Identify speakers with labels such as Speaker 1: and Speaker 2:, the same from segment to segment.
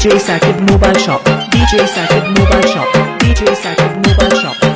Speaker 1: DJ Sakib Mobile Shop. DJ Sakib Mobile Shop. DJ Sakib Mobile Shop.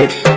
Speaker 1: It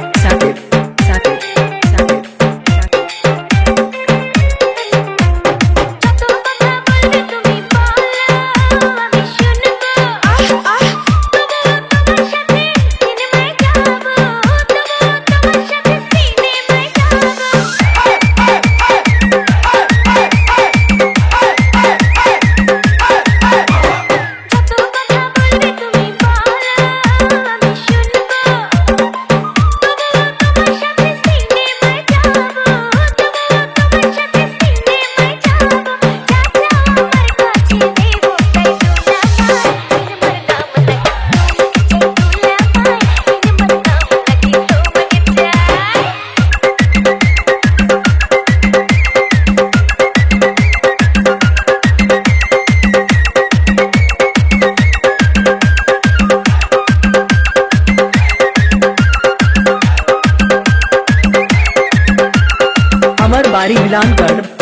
Speaker 1: बारी मिलान कर।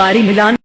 Speaker 1: बारी मिलान